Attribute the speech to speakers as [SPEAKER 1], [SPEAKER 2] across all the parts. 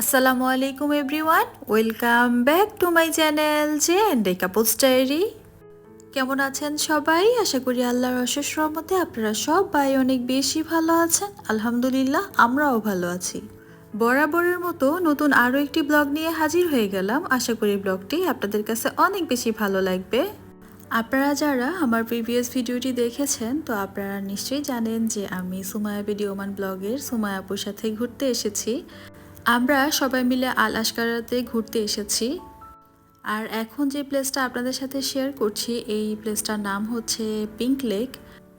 [SPEAKER 1] আসসালামু আলাইকুম everyone welcome back to my channel J and couples diary কেমন আছেন সবাই? আশা করি আল্লাহর অশেষ রহমতে আপনারা সবাই অনেক বেশি ভালো আছেন। আলহামদুলিল্লাহ, আমরাও ভালো আছি। বরাবরের মতো নতুন আরও একটি ব্লগ নিয়ে হাজির হয়ে গেলাম। আশা করি ব্লগটি আপনাদের কাছে অনেক বেশি ভালো লাগবে। আপনারা যারা আমার প্রিভিয়াস ভিডিওটি দেখেছেন, তো আপনারা নিশ্চয়ই জানেন যে আমি সুমায়া ভিডিওমান ব্লগের সুমায়া আপুর সাথে ঘুরতে এসেছি। আমরা সবাই মিলে আল আসকারাতে ঘুরতে এসেছি। আর এখন যে প্লেসটা আপনাদের সাথে শেয়ার করছি, এই প্লেসটার নাম হচ্ছে পিঙ্ক লেক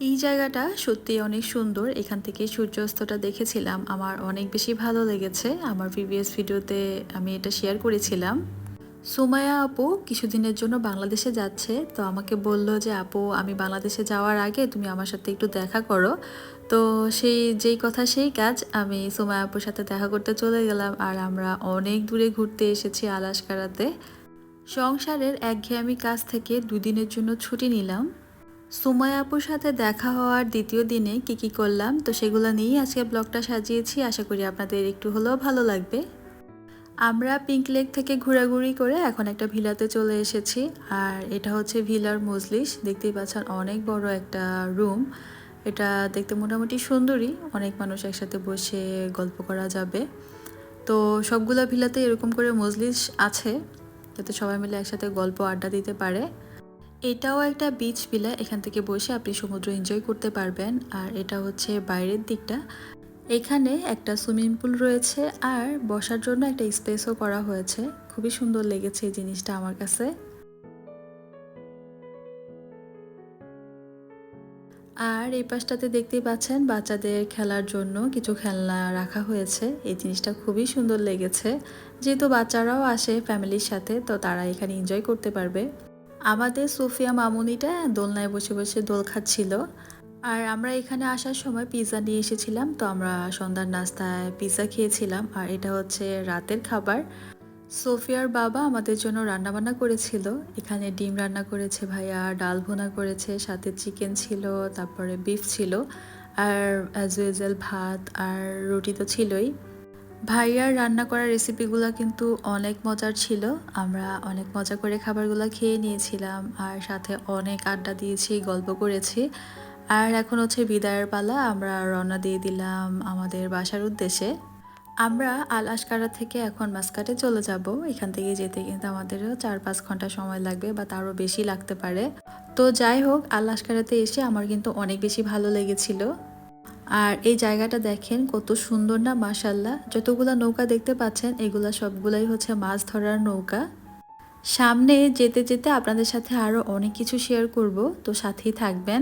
[SPEAKER 1] এই জায়গাটা সত্যি অনেক সুন্দর। এখান থেকে সূর্যাস্তটা দেখেছিলাম। আমার অনেক বেশি ভালো লেগেছে। আমার প্রিভিয়াস ভিডিওতে আমি এটা শেয়ার করেছিলাম। সুমায়া আপু কিছুদিনের জন্য বাংলাদেশে যাচ্ছে। তো আমাকে বলল যে, আপু, আমি বাংলাদেশে যাওয়ার আগে তুমি আমার সাথে একটু দেখা করো। তো সেই, যেই কথা সেই কাজ। আমি সুমায়া আপুর সাথে দেখা করতে চলে গেলাম আর আমরা অনেক দূরে ঘুরতে এসেছি আলাস্কারাতে। সংসারের একঘেয়েমি কাজ থেকে দুদিনের জন্য ছুটি নিলাম। সুমায়া আপুর সাথে দেখা হওয়ার দ্বিতীয় দিনে কি কি করলাম, তো সেগুলো নিয়েই আজকে ব্লগটা সাজিয়েছি। আশা করি আপনাদের একটু হলেও ভালো লাগবে। আমরা পিঙ্ক লেক থেকে ঘোরাঘুরি করে এখন একটা ভিলাতে চলে এসেছি। আর এটা হচ্ছে ভিলার মজলিস। দেখতেই পাচ্ছেন অনেক বড় একটা রুম। এটা দেখতে মোটামুটি সুন্দরই। অনেক মানুষ একসাথে বসে গল্প করা যাবে। তো সবগুলো ভিলাতে এরকম করে মজলিস আছে, যাতে সবাই মিলে একসাথে গল্প আড্ডা দিতে পারে। এটাও একটা বিচ ভিলা এখান থেকে বসে আপনি সমুদ্র এনজয় করতে পারবেন। আর এটা হচ্ছে বাইরের দিকটা। এখানে একটা সুইমিং পুল রয়েছে, আর বসার জন্য একটা স্পেসও করা হয়েছে। খুবই সুন্দর লেগেছে এই জিনিসটা আমার কাছে। আর এই পাশটাতে দেখতেই পাচ্ছেন বাচ্চাদের খেলার জন্য কিছু খেলনা রাখা হয়েছে। এই জিনিসটা খুবই সুন্দর লেগেছে। যেহেতু বাচ্চারাও আসে ফ্যামিলির সাথে, তো তারা এখানে এনজয় করতে পারবে। আমাদের সোফিয়া মামুনিটা দোলনায় বসে বসে দোল খাচ্ছিল। আর আমরা এখানে আসার সময় পিৎজা নিয়ে এসেছিলাম, তো আমরা সন্ধ্যার নাস্তায় পিৎজা খেয়েছিলাম। আর এটা হচ্ছে রাতের খাবার। সোফিয়ার বাবা আমাদের জন্য রান্নাবান্না করেছিল। এখানে ডিম রান্না করেছে ভাইয়া, ডাল ভুনা করেছে, সাথে চিকেন ছিল, তারপরে বিফ ছিল, আর অ্যাজ ইউজুয়াল ভাত আর রুটি তো ছিলই। ভাইয়ার রান্না করা রেসিপিগুলো কিন্তু অনেক মজার ছিল। আমরা অনেক মজা করে খাবারগুলো খেয়ে নিয়েছিলাম আর সাথে অনেক আড্ডা দিয়েছি, গল্প করেছি। আর এখন হচ্ছে বিদায়ের পালা, আমরা রওনা দিয়ে দিলাম আমাদের বাসার উদ্দেশ্যে। আমরা আল আসকারা থেকে এখন মাস্কাটে চলে যাব। এখান থেকে যেতে কিন্তু আমাদেরও চার পাঁচ ঘণ্টা সময় লাগবে বা তারও বেশি লাগতে পারে। তো যাই হোক আল আসকারাতে এসে আমার কিন্তু অনেক বেশি ভালো লেগেছিল। আর এই জায়গাটা দেখেন কত সুন্দর না মাসাল্লাহ যতগুলা নৌকা দেখতে পাচ্ছেন, এগুলা সবগুলাই হচ্ছে মাছ ধরার নৌকা। সামনে যেতে যেতে আপনাদের সাথে আরও অনেক কিছু শেয়ার করব, তো সাথেই থাকবেন।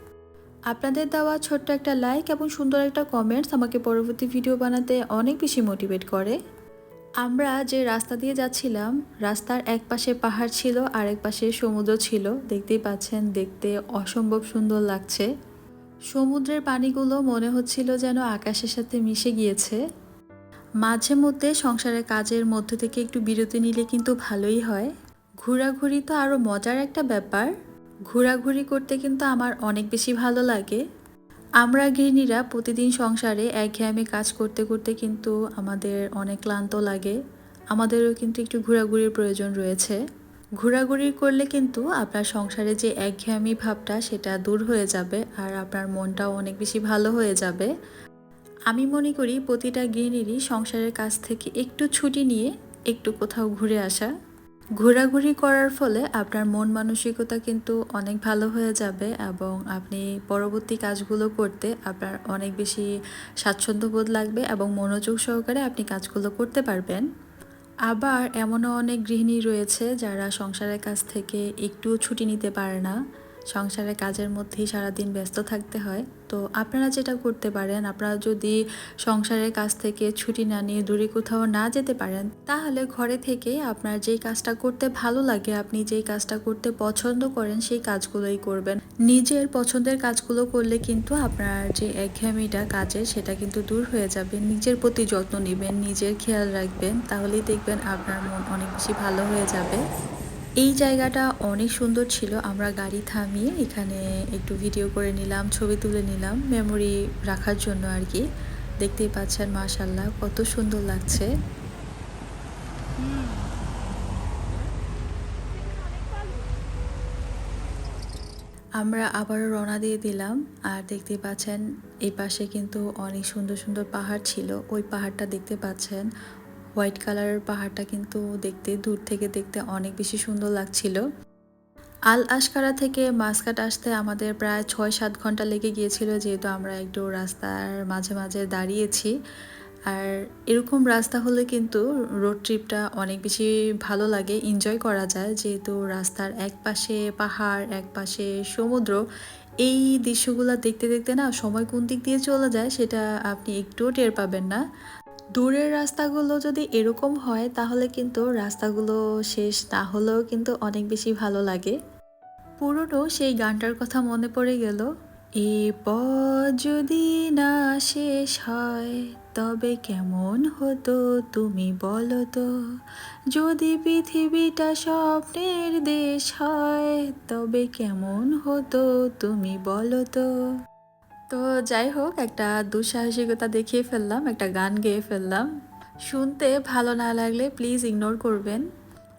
[SPEAKER 1] আপনাদের দেওয়া ছোট্ট একটা লাইক এবং সুন্দর একটা কমেন্টস আমাকে পরবর্তী ভিডিও বানাতে অনেক বেশি মোটিভেট করে। আমরা যে রাস্তা দিয়ে যাচ্ছিলাম, রাস্তার এক পাশে পাহাড় ছিল আর এক পাশে সমুদ্র ছিল। দেখতেই পাচ্ছেন, দেখতে অসম্ভব সুন্দর লাগছে। সমুদ্রের পানিগুলো মনে হচ্ছিল যেন আকাশের সাথে মিশে গিয়েছে। মাঝে মধ্যে সংসারের কাজের মধ্যে থেকে একটু বিরতি নিলে কিন্তু ভালোই হয়। ঘোরাঘুরি তো আরও মজার একটা ব্যাপার। ঘোরাঘুরি করতে কিন্তু আমার অনেক বেশি ভালো লাগে। আমরা গৃহিণীরা প্রতিদিন সংসারে একঘেয়েমি কাজ করতে করতে কিন্তু আমাদের অনেক ক্লান্ত লাগে। আমাদেরও কিন্তু একটু ঘোরাঘুরির প্রয়োজন রয়েছে। ঘোরাঘুরি করলে কিন্তু আপনার সংসারে যে একঘেয়েমি ভাবটা সেটা দূর হয়ে যাবে আর আপনার মনটাও অনেক বেশি ভালো হয়ে যাবে। আমি মনে করি প্রতিটা গৃহিণীরই সংসারের কাছ থেকে একটু ছুটি নিয়ে একটু কোথাও ঘুরে আসা। ঘোরাঘুরি করার ফলে আপনার মন মানসিকতা কিন্তু অনেক ভালো হয়ে যাবে এবং আপনি পরবর্তী কাজগুলো করতে আপনার অনেক বেশি স্বাচ্ছন্দ্যবোধ লাগবে এবং মনোযোগ সহকারে আপনি কাজগুলো করতে পারবেন। আবার এমনও অনেক গৃহিণী রয়েছে যারা সংসারের কাছ থেকে একটু ছুটি নিতে পারে না। সংসারের কাজের মধ্যেই সারাদিন ব্যস্ত থাকতে হয়। তো আপনারা যেটা করতে পারেন, আপনারা যদি সংসারের কাজ থেকে ছুটি না নিয়ে দূরে কোথাও না যেতে পারেন, তাহলে ঘরে থেকে আপনার যেই কাজটা করতে ভালো লাগে, আপনি যেই কাজটা করতে পছন্দ করেন সেই কাজগুলোই করবেন। নিজের পছন্দের কাজগুলো করলে কিন্তু আপনার যে একঘেয়েমিটা কাজে, সেটা কিন্তু দূর হয়ে যাবে। নিজের প্রতি যত্ন নেবেন, নিজের খেয়াল রাখবেন, তাহলেই দেখবেন আপনার মন অনেক বেশি ভালো হয়ে যাবে। এই জায়গাটা অনেক সুন্দর ছিল। আমরা গাড়ি থামিয়ে এখানে একটু ভিডিও করে নিলাম, ছবি তুলে নিলাম মেমোরি রাখার জন্য আর কি। দেখতেই পাচ্ছেন মাশাল্লাহ কত সুন্দর লাগছে। আমরা আবারও রওনা দিয়ে দিলাম আর দেখতে পাচ্ছেন এই পাশে কিন্তু অনেক সুন্দর সুন্দর পাহাড় ছিল। ওই পাহাড়টা দেখতে পাচ্ছেন হোয়াইট কালারের পাহাড়টা কিন্তু দেখতে, দূর থেকে দেখতে অনেক বেশি সুন্দর লাগছিল। আল আশকারা থেকে মাসকাট আসতে আমাদের প্রায় ছয় সাত ঘণ্টা লেগে গিয়েছিল, যেহেতু আমরা একটু রাস্তার মাঝে মাঝে দাঁড়িয়েছি। আর এরকম রাস্তা হলে কিন্তু রোড ট্রিপটা অনেক বেশি ভালো লাগে এনজয় করা যায়। যেহেতু রাস্তার এক পাশে পাহাড় এক পাশে সমুদ্র, এই দৃশ্যগুলো দেখতে দেখতে না সময় কোন দিক দিয়ে চলে যায় সেটা আপনি একটুও টের পাবেন না। দূরের রাস্তাগুলো যদি এরকম হয়, তাহলে কিন্তু রাস্তাগুলো শেষ না হলেও কিন্তু অনেক বেশি ভালো লাগে। পুরোনো সেই গানটার কথা মনে পড়ে গেল। এ পথ যদি না শেষ হয়, তবে কেমন হতো তুমি বলো তো? যদি পৃথিবীটা স্বপ্নের দেশ হয়, তবে কেমন হতো তুমি বলো তো? তো যাই হোক, একটা দুঃসাহসিকতা দেখিয়ে ফেললাম, একটা গান গেয়ে ফেললাম। শুনতে ভালো না লাগলে প্লিজ ইগনোর করবেন।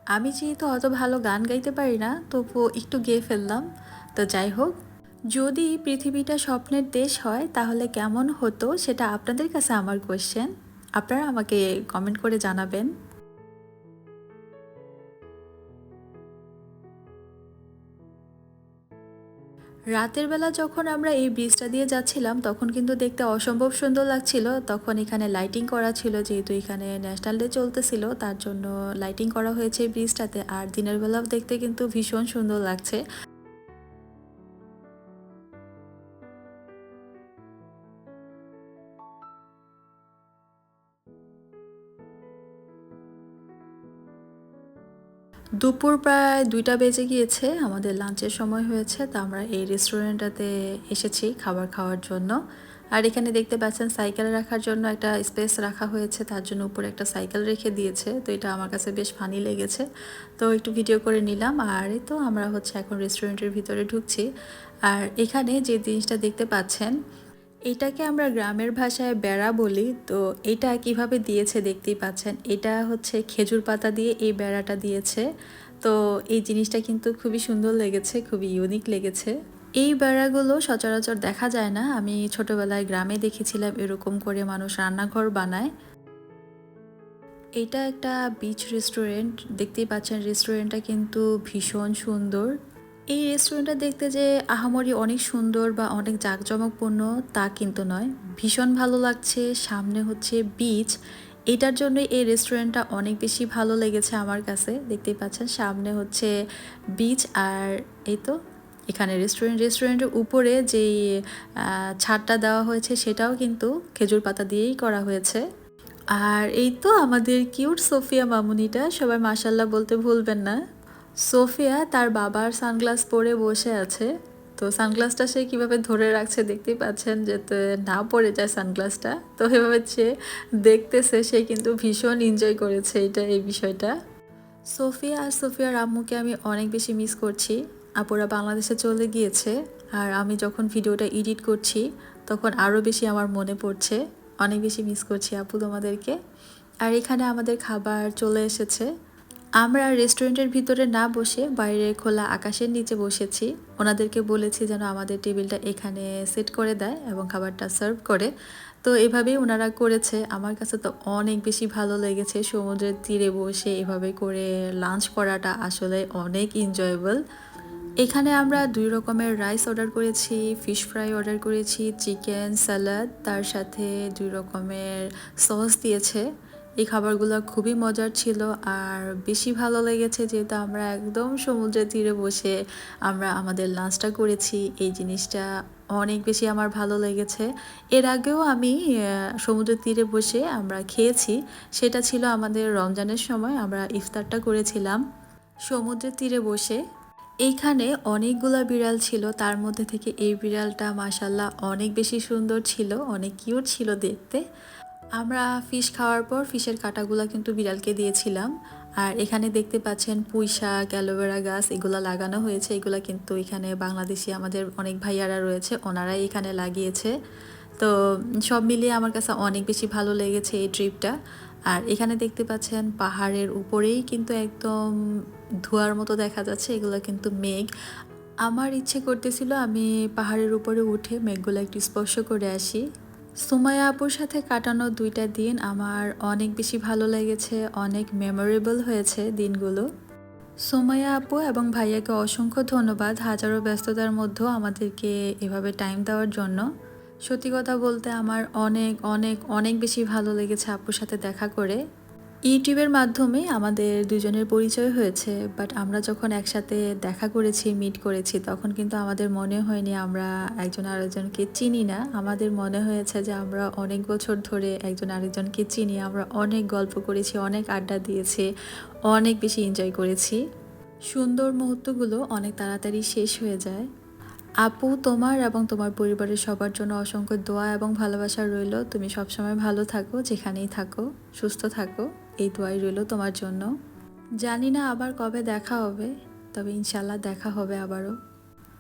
[SPEAKER 1] আমি যেহেতু অত ভালো গান গাইতে পারি না, তবুও একটু গেয়ে ফেললাম। তো যাই হোক, যদি পৃথিবীটা স্বপ্নের দেশ হয়, তাহলে কেমন হতো সেটা আপনাদের কাছে আমার কোয়েশ্চেন আপনারা আমাকে কমেন্ট করে জানাবেন। রাতের বেলা যখন আমরা এই ব্রিজটা দিয়ে যাচ্ছিলাম, তখন কিন্তু দেখতে অসম্ভব সুন্দর লাগছিল। তখন এখানে লাইটিং করা ছিল, যেহেতু এখানে ন্যাশনাল ডে চলতেছিল, তার জন্য লাইটিং করা হয়েছে এই ব্রিজটাতে আর দিনের বেলাও দেখতে কিন্তু ভীষণ সুন্দর লাগছে। দুপুর প্রায় দুইটা বেজে গিয়েছে, আমাদের লাঞ্চের সময় হয়েছে, তো আমরা এই রেস্টুরেন্টটাতে এসেছি খাবার খাওয়ার জন্য। আর এখানে দেখতে পাচ্ছেন সাইকেল রাখার জন্য একটা স্পেস রাখা হয়েছে, তার জন্য উপরে একটা সাইকেল রেখে দিয়েছে, তো এটা আমার কাছে বেশ ফানি লেগেছে। তো একটু ভিডিও করে নিলাম, আর তো আমরা হচ্ছে এখন রেস্টুরেন্টের ভিতরে ঢুকছি। আর এখানে যে জিনিসটা দেখতে পাচ্ছেন এটাকে আমরা গ্রামের ভাষায় বেড়া বলি, তো এটা কীভাবে দিয়েছে দেখতেই পাচ্ছেন। এটা হচ্ছে খেজুর পাতা দিয়ে এই বেড়াটা দিয়েছে। তো এই জিনিসটা কিন্তু খুবই সুন্দর লেগেছে, খুবই ইউনিক লেগেছে। এই বেড়াগুলো সচরাচর দেখা যায় না। আমি ছোটবেলায় গ্রামে দেখেছিলাম এরকম করে মানুষ রান্নাঘর বানায়। এটা একটা বিচ রেস্টুরেন্ট দেখতেই পাচ্ছেন রেস্টুরেন্টটা কিন্তু ভীষণ সুন্দর। এই রেস্টুরেন্টটা দেখতে যে আহামরি অনেক সুন্দর বা অনেক জাঁকজমকপূর্ণ, তা কিন্তু নয়। ভীষণ ভালো লাগছে, সামনে হচ্ছে বিচ এটার জন্য এই রেস্টুরেন্টটা অনেক বেশি ভালো লেগেছে আমার কাছে। দেখতেই পাচ্ছেন, সামনে হচ্ছে বিচ আর এই তো এখানে রেস্টুরেন্ট রেস্টুরেন্টের উপরে যেই ছাদটা দেওয়া হয়েছে সেটাও কিন্তু খেজুর পাতা দিয়েই করা হয়েছে। আর এই তো আমাদের কিউট সোফিয়া মামুনিটা, সবাই মাসাল্লাহ বলতে ভুলবেন না। সোফিয়া তার বাবার সানগ্লাস পরে বসে আছে। তো সানগ্লাসটা সে কীভাবে ধরে রাখছে দেখতেই পাচ্ছেন যাতে না পড়ে যায় সানগ্লাসটা। তো এভাবে সে দেখতেছে, সে কিন্তু ভীষণ এনজয় করেছে এটা, এই বিষয়টা। সোফিয়া আর সোফিয়ার আম্মুকে আমি অনেক বেশি মিস করছি। আপুরা বাংলাদেশে চলে গিয়েছে আর আমি যখন ভিডিওটা এডিট করছি, তখন আরও বেশি আমার মনে পড়ছে। অনেক বেশি মিস করছি আপু তোমাদেরকে। আর এখানে আমাদের খাবার চলে এসেছে। আমরা রেস্টুরেন্টের ভিতরে না বসে বাইরে খোলা আকাশের নিচে বসেছি। ওনাদেরকে বলেছি যেন আমাদের টেবিলটা এখানে সেট করে দেয় এবং খাবারটা সার্ভ করে। তো এভাবেই ওনারা করেছে। আমার কাছে তো অনেক বেশি ভালো লেগেছে। সমুদ্রের তীরে বসে এভাবে করে লাঞ্চ করাটা আসলে অনেক এনজয়েবল এখানে আমরা দুই রকমের রাইস অর্ডার করেছি ফিশ ফ্রাই অর্ডার করেছি চিকেন স্যালাড তার সাথে দুই রকমের সস দিয়েছে। এই খাবারগুলো খুবই মজার ছিল আর বেশি ভালো লেগেছে যেহেতু আমরা একদম সমুদ্রের তীরে বসে আমরা আমাদের লাঞ্চটা করেছি। এই জিনিসটা অনেক বেশি আমার ভালো লেগেছে। এর আগেও আমি সমুদ্রের তীরে বসে আমরা খেয়েছি। সেটা ছিল আমাদের রমজানের সময় আমরা ইফতারটা করেছিলাম সমুদ্রের তীরে বসে। এইখানে অনেকগুলা বিড়াল ছিল, তার মধ্যে থেকে এই বিড়ালটা মাসাল্লাহ অনেক বেশি সুন্দর ছিল, অনেক কিউট ছিল দেখতে। আমরা ফিশ খাওয়ার পর ফিশের কাটাগুলা কিন্তু বিড়ালকে দিয়েছিলাম। আর এখানে দেখতে পাচ্ছেন পুঁই শাক, অ্যালোভেরা গাছ, এগুলো লাগানো হয়েছে। এগুলো কিন্তু এখানে বাংলাদেশি আমাদের অনেক ভাইয়ারা রয়েছে, ওনারাই এখানে লাগিয়েছে। তো সব মিলিয়ে আমার কাছে অনেক বেশি ভালো লেগেছে এই ট্রিপটা। আর এখানে দেখতে পাচ্ছেন পাহাড়ের উপরেই কিন্তু একদম ধোয়ার মতো দেখা যাচ্ছে, এগুলো কিন্তু মেঘ। আমার ইচ্ছে করতেছিল আমি পাহাড়ের উপরে উঠে মেঘগুলো একটু স্পর্শ করে আসি। সুমায়া আপুর সাথে কাটানো দুইটা দিন আমার অনেক বেশি ভালো লেগেছে, অনেক মেমোরেবল হয়েছে দিনগুলো। সোমায়া আপু এবং ভাইয়াকে অসংখ্য ধন্যবাদ হাজারো ব্যস্ততার মধ্যেও আমাদেরকে এভাবে টাইম দেওয়ার জন্য। সত্যি কথা বলতে আমার অনেক অনেক অনেক বেশি ভালো লেগেছে আপুর সাথে দেখা করে। ইউটিউবের মাধ্যমে আমাদের দুজনের পরিচয় হয়েছে বাট আমরা যখন একসাথে দেখা করেছি মিট করেছি, তখন কিন্তু আমাদের মনে হয়নি আমরা একজন আরেকজনকে চিনি না। আমাদের মনে হয়েছে যে আমরা অনেক বছর ধরে একজন আরেকজনকে চিনি, আমরা অনেক গল্প করেছি, অনেক আড্ডা দিয়েছি, অনেক বেশি এনজয় করেছি। সুন্দর মুহূর্তগুলো অনেক তাড়াতাড়ি শেষ হয়ে যায়। আপু, তোমার এবং তোমার পরিবারের সবার জন্য অসংখ্য দোয়া এবং ভালোবাসা রইল। তুমি সবসময় ভালো থাকো, যেখানেই থাকো, সুস্থ থাকো। এই দোয়াই রইল তোমার জন্য। জানি না আবার কবে দেখা হবে, তবে ইনশাল্লাহ দেখা হবে আবারও।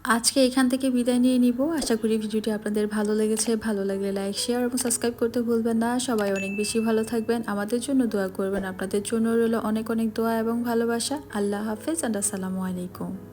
[SPEAKER 1] আজকে এখান থেকে বিদায় নিয়ে নিব। আশা করি ভিডিওটি আপনাদের ভালো লেগেছে। ভালো লাগলে লাইক, শেয়ার এবং সাবস্ক্রাইব করতে ভুলবেন না। সবাই অনেক বেশি ভালো থাকবেন। আমাদের জন্য দোয়া করবেন। আপনাদের জন্য রইল অনেক অনেক দোয়া এবং ভালোবাসা। আল্লাহ হাফেজ অ্যান্ড আসসালামু আলাইকুম।